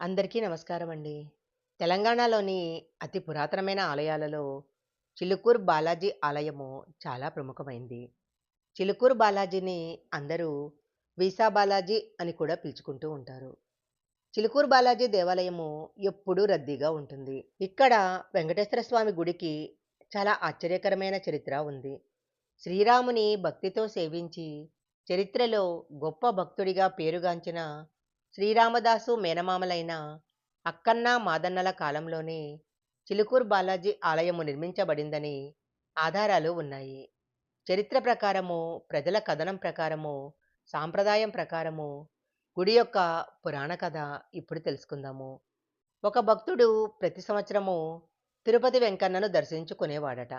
అందరికీ నమస్కారం అండి. తెలంగాణలోని అతి పురాతనమైన ఆలయాలలో చిలుకూరు బాలాజీ ఆలయము చాలా ప్రముఖమైంది. చిలుకూరు బాలాజీని అందరూ వీసా బాలాజీ అని కూడా పిలుచుకుంటూ ఉంటారు. చిలుకూరు బాలాజీ దేవాలయము ఎప్పుడూ రద్దీగా ఉంటుంది. ఇక్కడ వెంకటేశ్వర స్వామి గుడికి చాలా ఆశ్చర్యకరమైన చరిత్ర ఉంది. శ్రీరాముని భక్తితో సేవించి చరిత్రలో గొప్ప భక్తుడిగా పేరుగాంచిన శ్రీరామదాసు మేనమామలైన అక్కన్న మాదన్నల కాలంలోనే చిలుకూరు బాలాజీ ఆలయము నిర్మించబడిందని ఆధారాలు ఉన్నాయి. చరిత్ర ప్రకారము, ప్రజల కథనం ప్రకారము, సాంప్రదాయం ప్రకారము గుడి యొక్క పురాణ కథ ఇప్పుడు తెలుసుకుందాము. ఒక భక్తుడు ప్రతి సంవత్సరము తిరుపతి వెంకన్నను దర్శించుకునేవాడట.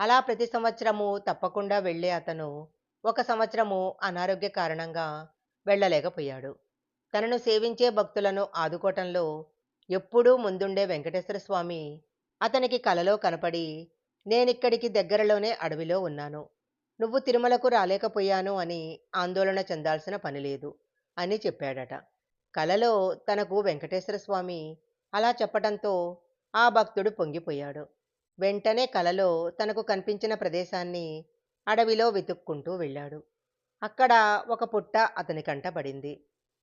అలా ప్రతి సంవత్సరము తప్పకుండా వెళ్ళే అతను ఒక సంవత్సరము అనారోగ్య కారణంగా వెళ్ళలేకపోయాడు. తనను సేవించే భక్తులను ఆదుకోవటంలో ఎప్పుడూ ముందుండే వెంకటేశ్వర స్వామి అతనికి కలలో కనపడి నేనిక్కడికి దగ్గరలోనే అడవిలో ఉన్నాను. నువ్వు తిరుమలకు రాలేకపోయాను అని ఆందోళన చెందాల్సిన పనిలేదు అని చెప్పాడట. కలలో తనకు వెంకటేశ్వర స్వామి అలా చెప్పటంతో ఆ భక్తుడు పొంగిపోయాడు. వెంటనే కలలో తనకు కనిపించిన ప్రదేశాన్ని అడవిలో వెతుక్కుంటూ వెళ్ళాడు. అక్కడ ఒక పుట్ట అతని కంట పడింది.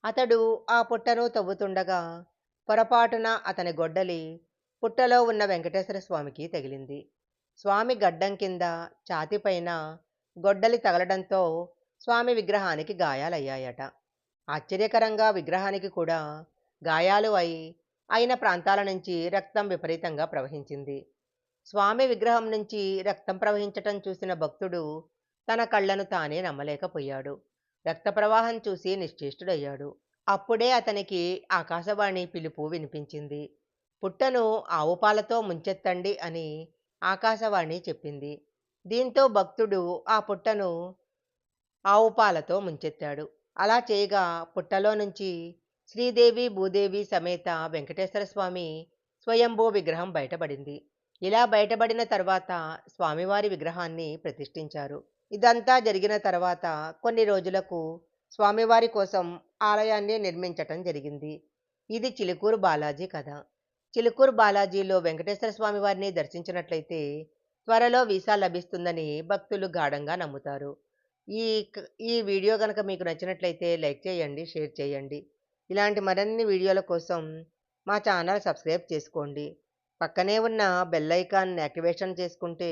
అతడు ఆ పుట్టను తవ్వుతుండగా పొరపాటున అతని గొడ్డలి పుట్టలో ఉన్న వెంకటేశ్వర స్వామికి తగిలింది. స్వామి గడ్డం కింద ఛాతిపైన గొడ్డలి తగలడంతో స్వామి విగ్రహానికి గాయాలయ్యాయట. ఆశ్చర్యకరంగా విగ్రహానికి కూడా గాయాలు అయి అయిన ప్రాంతాల నుంచి రక్తం విపరీతంగా ప్రవహించింది. స్వామి విగ్రహం నుంచి రక్తం ప్రవహించటం చూసిన భక్తుడు తన కళ్ళను తానే నమ్మలేకపోయాడు. రక్త ప్రవాహం చూసి నిశ్చేష్టుడయ్యాడు. అప్పుడే అతనికి ఆకాశవాణి పిలుపు వినిపించింది. పుట్టను ఆవుపాలతో ముంచెత్తండి అని ఆకాశవాణి చెప్పింది. దీంతో భక్తుడు ఆ పుట్టను ఆవుపాలతో ముంచెత్తాడు. అలా చేయగా పుట్టలో నుంచి శ్రీదేవి భూదేవి సమేత వెంకటేశ్వర స్వామి స్వయంభూ విగ్రహం బయటపడింది. ఇలా బయటపడిన తర్వాత స్వామివారి విగ్రహాన్ని ప్రతిష్ఠించారు. ఇదంతా జరిగిన తర్వాత కొన్ని రోజులకు స్వామివారి కోసం ఆలయాన్ని నిర్మించటం జరిగింది. ఇది చిలుకూరు బాలాజీ కథ. చిలుకూరు బాలాజీలో వెంకటేశ్వర స్వామివారిని దర్శించినట్లయితే త్వరలో వీసా లభిస్తుందని భక్తులు గాఢంగా నమ్ముతారు. ఈ ఈ వీడియో కనుక మీకు నచ్చినట్లయితే లైక్ చేయండి, షేర్ చేయండి. ఇలాంటి మరిన్ని వీడియోల కోసం మా ఛానల్ సబ్స్క్రైబ్ చేసుకోండి. పక్కనే ఉన్న బెల్ ఐకాన్ యాక్టివేషన్ చేసుకుంటే